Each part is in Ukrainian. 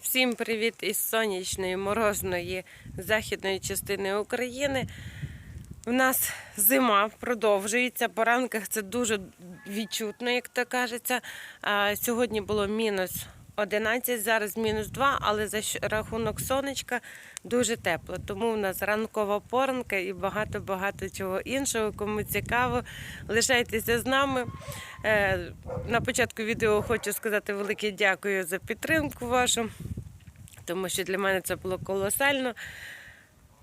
Всім привіт із сонячної морозної західної частини України. У нас зима продовжується. По ранках це дуже відчутно, як то кажеться. Сьогодні було мінус 11, зараз мінус 2, але за рахунок сонечка дуже тепло. Тому в нас ранкова поранка і багато-багато чого іншого. Кому цікаво, лишайтеся з нами. Е, На початку відео хочу сказати велике дякую за підтримку вашу, тому що для мене це було колосально.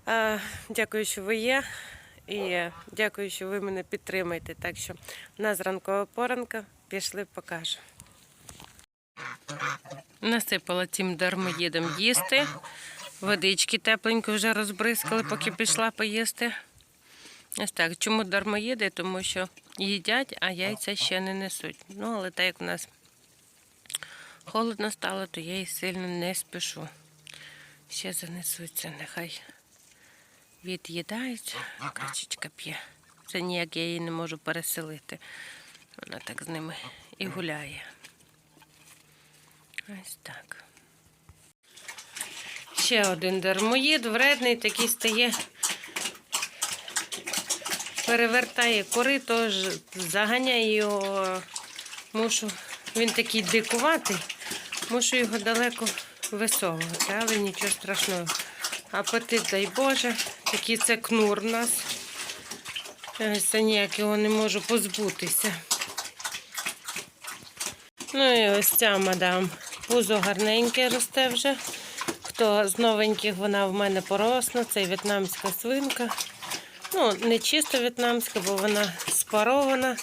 Е, Дякую, що ви є. І дякую, що ви мене підтримаєте. Так що в нас ранкова поранка. Пішли, покажу. Насипала цим дармоїдам їсти. Водички тепленько вже розбризкали, поки пішла поїсти. Ось так. Чому дармоїди? Тому що їдять, а яйця ще не несуть. Ну, але так як в нас холодно стало, то я їх сильно не спішу. Ще занесуться, нехай від'їдають. Качечка п'є. Це ніяк я її не можу переселити. Вона так з ними і гуляє. Ось так. Ще один дармоїд, вредний, такий стає перевертає корито, заганяє його. Мушу, він такий дикуватий, мушу його далеко висовувати, але нічого страшного. Апетит, дай Боже, такий це кнур в нас. Це ніяк його не можу позбутися. Ну і ось ця мадам. Пузо гарненьке росте вже. Хто з новеньких, вона в мене поросла, це в'єтнамська свинка. Ну, не чисто в'єтнамська, бо вона спарована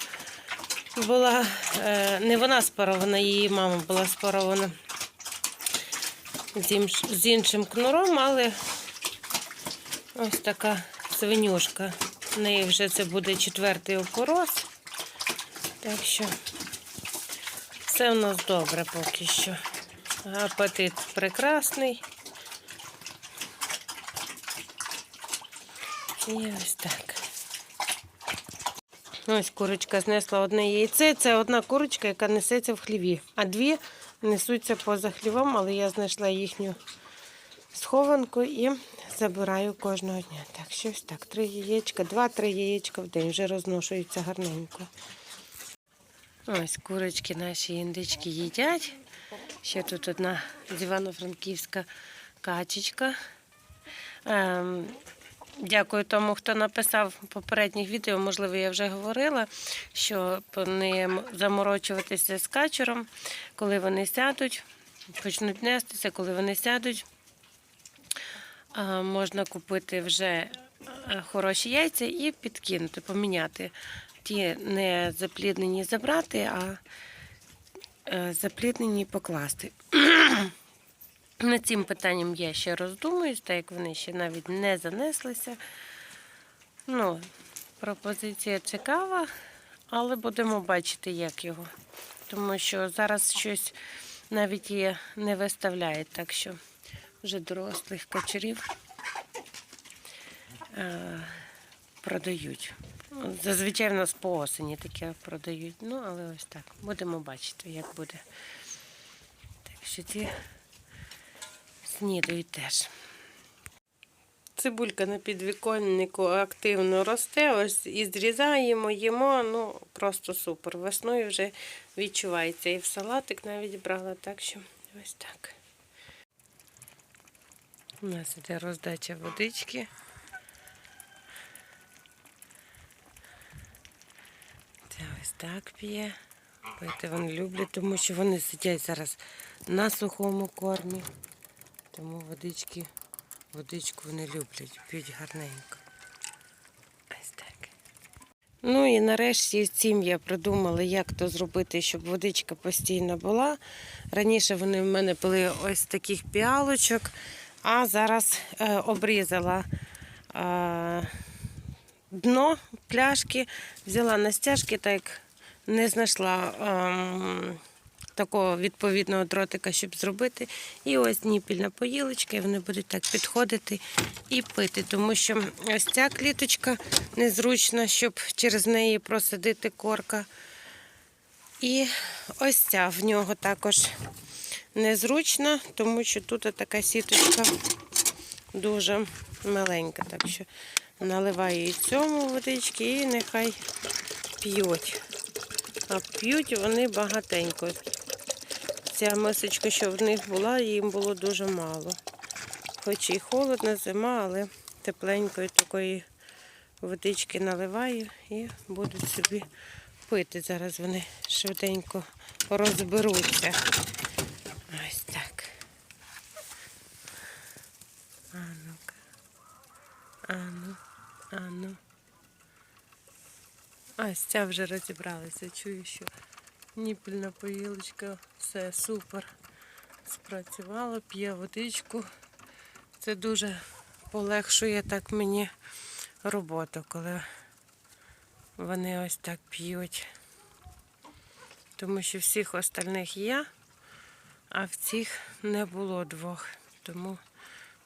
була. Е, не вона спарована, її мама була спарована з, іншим кнуром, але ось така свинюшка. В неї вже це буде четвертий опорос. Так що все в нас добре поки що. Апетит прекрасний. І ось так. Ось курочка знесла одне яйце. Це одна курочка, яка несеться в хліві. А дві несуться поза хлівом, але я знайшла їхню схованку і забираю кожного дня. Так, що ось так. Три яєчка, два-три яєчка в день вже розношуються гарненько. Ось курочки наші індички їдять. Ще тут одна з Івано-Франківська качечка. Ем, Дякую тому, хто написав попередніх відео. Можливо, я вже говорила, що не заморочуватися з качером, коли вони сядуть, почнуть нестися, коли вони сядуть. а, Можна купити вже е, хороші яйця і підкинути, поміняти. Ті не запліднені забрати, а е, запліднені покласти. Над цим питанням я ще роздумуюсь, так як вони ще навіть не занеслися. Ну, пропозиція цікава, але будемо бачити, як його. Тому що зараз щось навіть є не виставляють, так що вже дорослих качерів е, продають. Зазвичай в нас по осені таке продають. Ну, але ось так. Будемо бачити, як буде. Так що ці снідають теж. Цибулька на підвіконнику активно росте, ось і зрізаємо, їмо, ну просто супер. Весною вже відчувається. І в салатик навіть брала, так що ось так. У нас іде роздача водички. Це ось так п'є. Пити вони люблять, тому що вони сидять зараз на сухому кормі. Тому водички, водичку вони люблять, п'ють гарненько. Ось так. Ну і нарешті цим я придумала, як то зробити, щоб водичка постійно була. Раніше вони в мене були ось таких піалочок, а зараз е, обрізала е, дно пляшки, взяла на стяжки, так як не знайшла. ем, такого відповідного дротика, щоб зробити. І ось ніпільна поїлочка, і вони будуть так підходити і пити. Тому що ось ця кліточка незручна, щоб через неї просадити корка. І ось ця в нього також незручно, тому що тут така сіточка дуже маленька. Так що наливаю і цьому водички і нехай п'ють. А п'ють вони багатенько. Ця мисочка, що в них була, їм було дуже мало. Хоч і холодна зима, але тепленької такої водички наливаю і будуть собі пити. Зараз вони швиденько розберуться. Ось так. А ну-ка. Ану, ану. Ось ця вже розібралася. Чую, що ніпільна поїлочка. Все супер. Спрацювала, п'є водичку. Це дуже полегшує так мені роботу, коли вони ось так п'ють. Тому що всіх остальних є, а в цих не було двох. Тому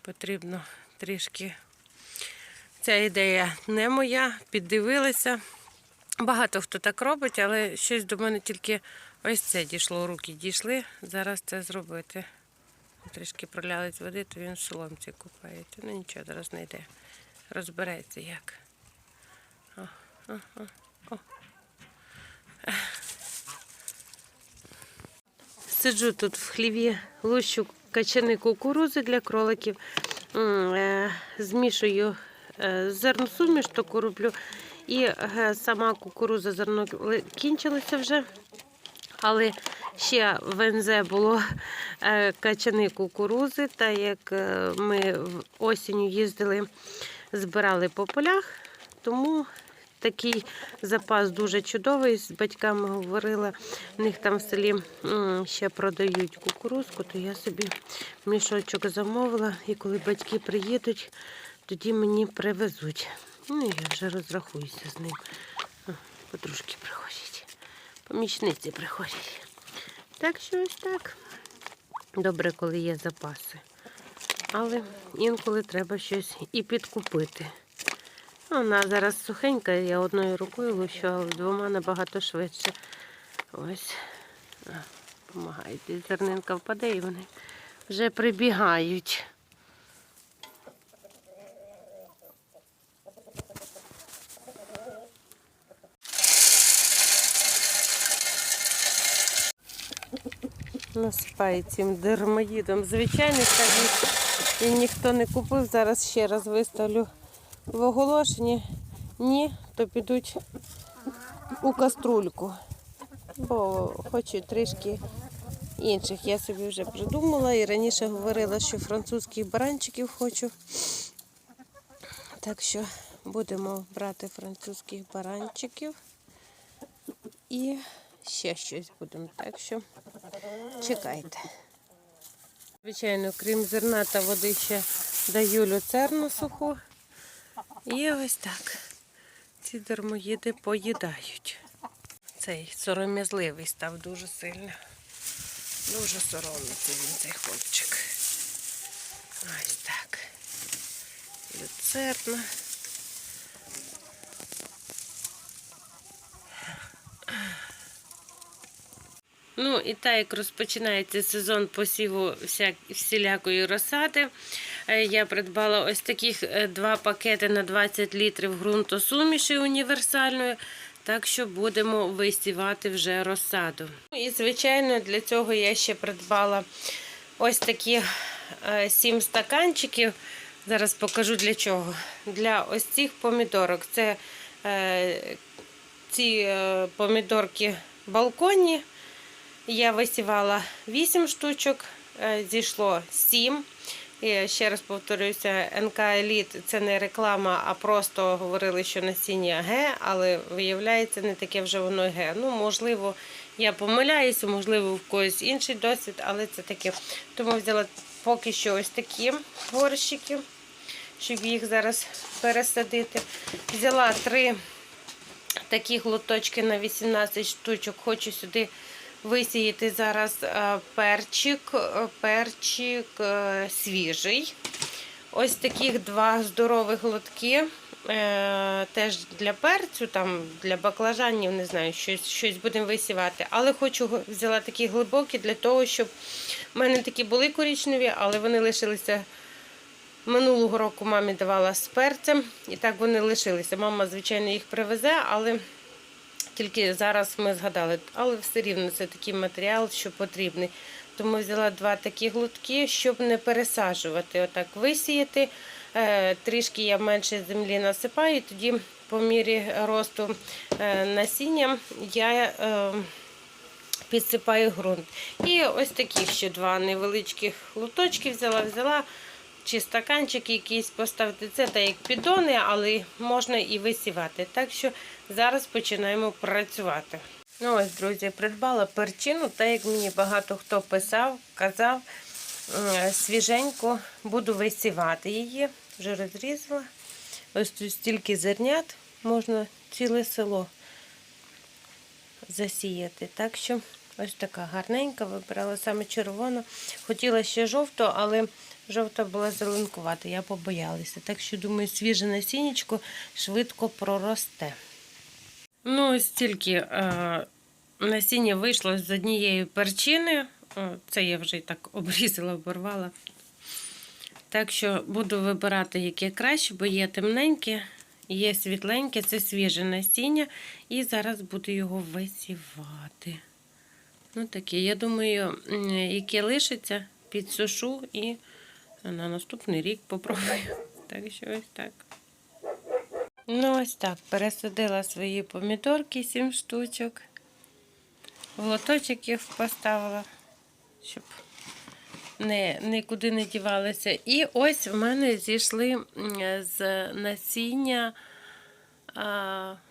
потрібно трішки. Ця ідея не моя, піддивилася. Багато хто так робить, але щось до мене тільки ось це дійшло, руки дійшли. Зараз це зробити. Трішки пролялись води, то він в соломці купається. Ну нічого, зараз знайде. Розбереться як. О, о, о, о. Сиджу тут в хліві, лущу качани кукурузи для кроликів, е, змішую е, зерносуміш, таку роблю. І е, сама кукуруза зерно кінчилося вже. Але ще в НЗ було е, качани кукурузи, та як е, ми осінню їздили, збирали по полях, тому такий запас дуже чудовий. З батьками говорила, в них там в селі ще продають кукурузку, то я собі мішочок замовила, і коли батьки приїдуть, тоді мені привезуть. Ну, я вже розрахуюся з ним. Подружки приходять помічниці приходять. Так що ось так. Добре, коли є запаси. Але інколи треба щось і підкупити. Вона зараз сухенька, я одною рукою лущу, але двома набагато швидше. Ось. Помагають. Зернинка впаде і вони вже прибігають. Насипає цим дермоїдом. Звичайний кажуть, і ніхто не купив. Зараз ще раз виставлю в оголошенні. Ні, то підуть у каструльку. Бо хочу трішки інших. Я собі вже придумала і раніше говорила, що французьких баранчиків хочу. Так що будемо брати французьких баранчиків і ще щось будемо. Так що чекайте. Звичайно, крім зерна та води ще даю люцерну суху. І ось так. Ці дармоїди поїдають. Цей сором'язливий став дуже сильно. Дуже соромиться він, цей хлопчик. Ось так. Люцерна. Ну і так як розпочинається сезон посіву всілякої розсади, е, я придбала ось таких е, два пакети на 20 літрів ґрунтосуміші універсальної. Так що будемо висівати вже розсаду. Ну І, звичайно, для цього я ще придбала ось такі е, сім стаканчиків. Зараз покажу для чого. Для ось цих помідорок. Це е, ці е, помідорки балконні. Я висівала 8 штучок, е, зійшло 7. І ще раз повторюся, НК Еліт це не реклама, а просто говорили, що насіння Г, але виявляється, не таке вже воно Г. Ну, можливо, я помиляюся, можливо, в когось інший досвід, але це таке. Тому взяла поки що ось такі горщики, щоб їх зараз пересадити. Взяла три такі глоточки на 18 штучок. Хочу сюди висіяти зараз е, перчик, е, перчик е, свіжий. Ось таких два здорових глотки. е, теж для перцю, там, для баклажанів, не знаю, щось, щось будемо висівати. Але хочу взяла такі глибокі для того, щоб в мене такі були коричневі, але вони лишилися. Минулого року мамі давала з перцем, і так вони лишилися. Мама, звичайно, їх привезе, але тільки зараз ми згадали. Але все рівно це такий матеріал, що потрібний. Тому взяла два такі глутки, щоб не пересаджувати. Отак висіяти. Е, Трішки я менше землі насипаю, тоді по мірі росту е, насіння я е, підсипаю ґрунт. І ось такі ще два невеличких лоточки взяла, взяла. Чи стаканчик якийсь поставити. Це так як підони, але можна і висівати. Так що зараз починаємо працювати. Ну ось, друзі, придбала перчину, так як мені багато хто писав, казав, м, свіженько буду висівати її. Вже розрізала. Ось тут стільки зернят, можна ціле село засіяти. Так що ось така гарненька, вибирала саме червону. Хотіла ще жовту, але жовта була зеленкувата, я побоялася. Так що, думаю, свіже насіннячко швидко проросте. Ну, ось тільки е, насіння вийшло з однієї перчини. Це я вже і так обрізала, оборвала. Так що буду вибирати, яке краще, бо є темненьке, є світленьке, це свіже насіння. І зараз буду його висівати. Ну, таке, я думаю, м, яке лишиться, підсушу і на наступний рік попробую. Так що ось так. Ну, ось так. Пересадила свої помідорки, сім штучок. В лоточок їх поставила, щоб не, нікуди не дівалися. І ось в мене зійшли з насіння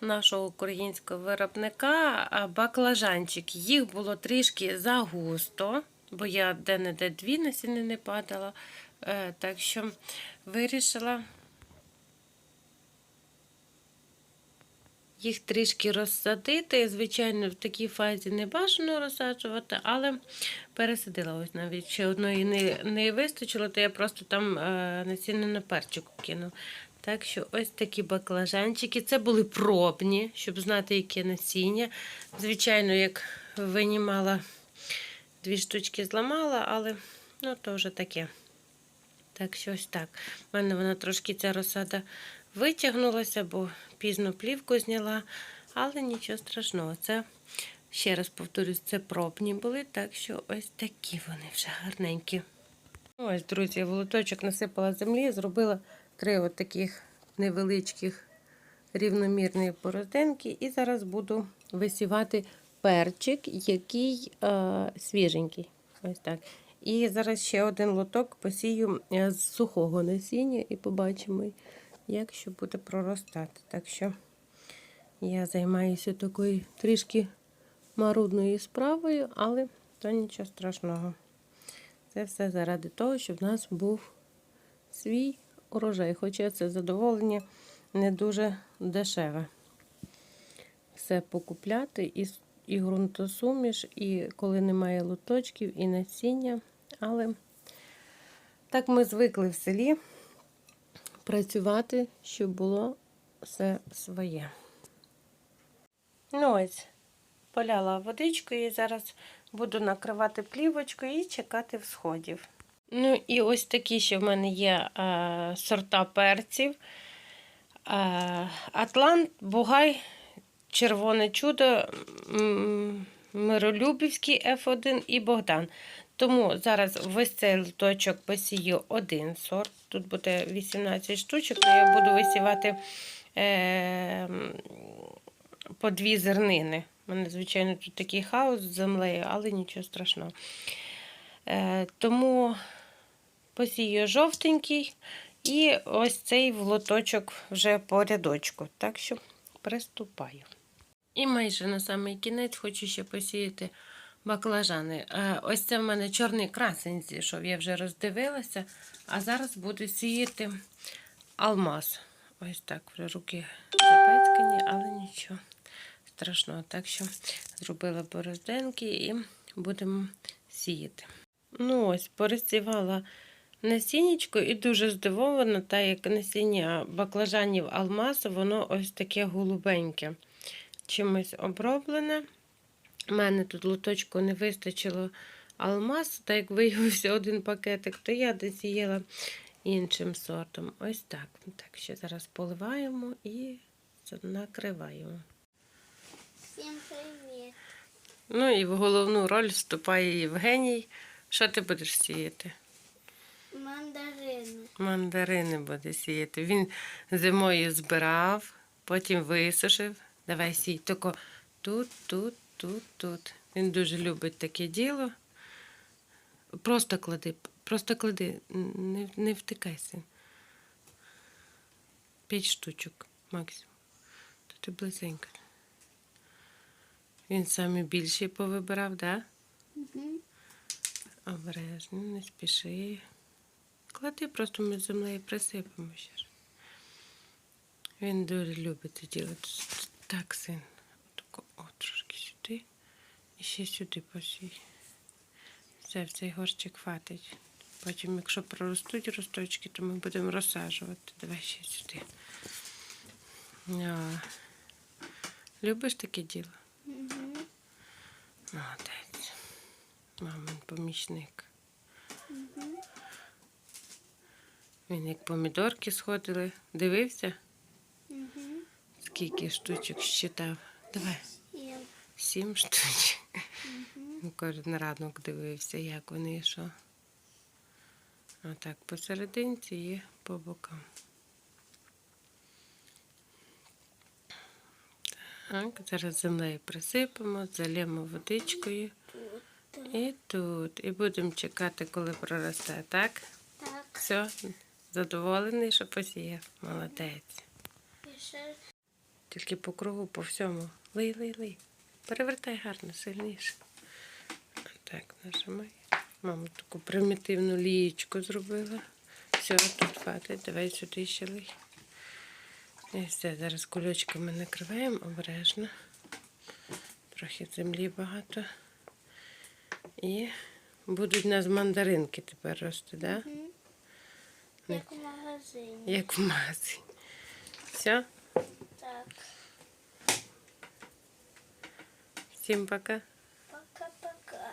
нашого українського виробника а, баклажанчики. Їх було трішки загусто, бо я де-не-де дві насіни не падала. Е, Так що вирішила їх трішки розсадити. Звичайно, в такій фазі не бажано розсаджувати, але пересадила. Ось навіть ще одної не, не вистачило, то я просто там е, насіння перчику кинув. Так що ось такі баклажанчики. Це були пробні, щоб знати, яке насіння. Звичайно, як винімала, дві штучки зламала, але ну, то вже таке. Так що ось так. У мене вона трошки ця розсада витягнулася, бо пізно плівку зняла, але нічого страшного. Це, ще раз повторюсь, це пробні були, так що ось такі вони вже гарненькі. Ось, друзі, в лоточок насипала землі, зробила три от таких невеличких рівномірні борозинки. І зараз буду висівати перчик, який е, свіженький. Ось так. І зараз ще один лоток посію е, з сухого насіння і побачимо, як що буде проростати. Так що я займаюся такою трішки марудною справою, але то нічого страшного. Це все заради того, щоб в нас був свій урожай. Хоча це задоволення не дуже дешеве. Все покупляти і, і ґрунтосуміш, і коли немає лоточків, і насіння. Але так ми звикли в селі працювати, щоб було все своє. Ну ось, поляла водичкою і зараз буду накривати плівочкою і чекати всходів. Ну і ось такі ще в мене є е, сорта перців. Е, Атлант, Бугай, Червоне чудо, Миролюбівський F1 і Богдан. Тому зараз весь цей лоточок посію один сорт. Тут буде 18 штучок, але я буду висівати е, по дві зернини. У мене, звичайно, тут такий хаос з землею, але нічого страшного. Е, тому посію жовтенький і ось цей в лоточок вже по рядочку. Так що приступаю. І майже на самий кінець хочу ще посіяти баклажани. Е, Ось це в мене чорний красень зійшов, я вже роздивилася. А зараз буду сіяти алмаз. Ось так вже руки запецькані, але нічого страшного. Так що зробила борозденки і будемо сіяти. Ну ось, порозсівала насіннячко і дуже здивована, та як насіння баклажанів алмазу, воно ось таке голубеньке. Чимось оброблене. У мене тут лоточку не вистачило алмаз, так як виявився один пакетик, то я досіяла іншим сортом. Ось так. Так, ще зараз поливаємо і накриваємо. Всім привіт. Ну і в головну роль вступає Євгеній. Що ти будеш сіяти? Мандарини. Мандарини буде сіяти. Він зимою збирав, потім висушив. Давай сій. Тільки тут, тут, тут, тут. Він дуже любить таке діло. Просто клади, просто клади, не, не втикайся. П'ять штучок максимум. То ти близенько. Він саме більший повибирав, так? Да? Угу. Обережно, не спіши. Клади, просто ми з землею присипемо ще ж. Він дуже любить це діло. Так, син. Отако, о, трошки сюди. І ще сюди посій. Все, в цей горщик хватить. Потім, якщо проростуть росточки, то ми будемо розсаджувати. Давай ще сюди. А. Любиш таке діло? Молодець. Мамин помічник. Він як помідорки сходили. Дивився, Угу. скільки штучок щитав. Давай, Є. сім штучок. Угу. Кожен ранок дивився, як вони і що. Отак, посерединці і по бокам. Так, зараз землею присипемо, залємо водичкою. І тут. І будемо чекати, коли проросте, так? Так. Все, задоволений, що посіяв. Молодець. Тільки по кругу, по всьому. Лий, лий, лий. Перевертай гарно, сильніше. Так, нажимай. Мама таку примітивну лієчку зробила. Все, тут хватить. Давай сюди ще лий. І все, зараз кульочками накриваємо обережно. Трохи землі багато. І будуть у нас мандаринки тепер рости, так? Да? Як в магазині. Як в магазині. Все, Так. всім пока. Пока-пока.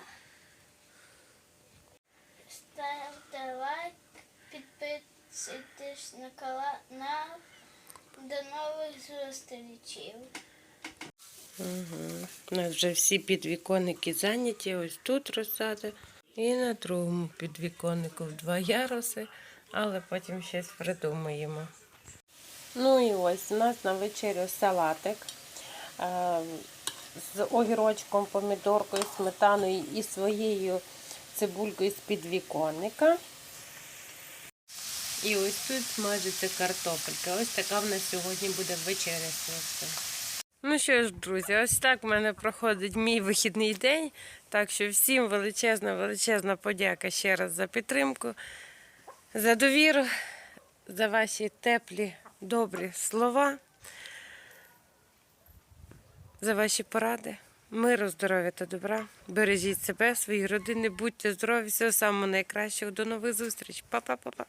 Ставте лайк, підписуйтесь на канал. До нових зустрічей. Угу. У нас вже всі підвіконники зайняті. Ось тут розсада. І на другому підвіконнику в два яруси, але потім щось придумаємо. Ну і ось у нас на вечерю салатик е, з огірочком, помідоркою, сметаною і своєю цибулькою з підвіконника. І ось тут смажиться картопелька. Ось така в нас сьогодні буде вечеря. сьогодні. Ну що ж, друзі, ось так в мене проходить мій вихідний день. Так що всім величезна, величезна подяка ще раз за підтримку, за довіру, за ваші теплі, добрі слова, за ваші поради. Миру, здоров'я та добра. Бережіть себе, свої родини, будьте здорові, всього самого найкращого. До нових зустріч. Па-па-па-па.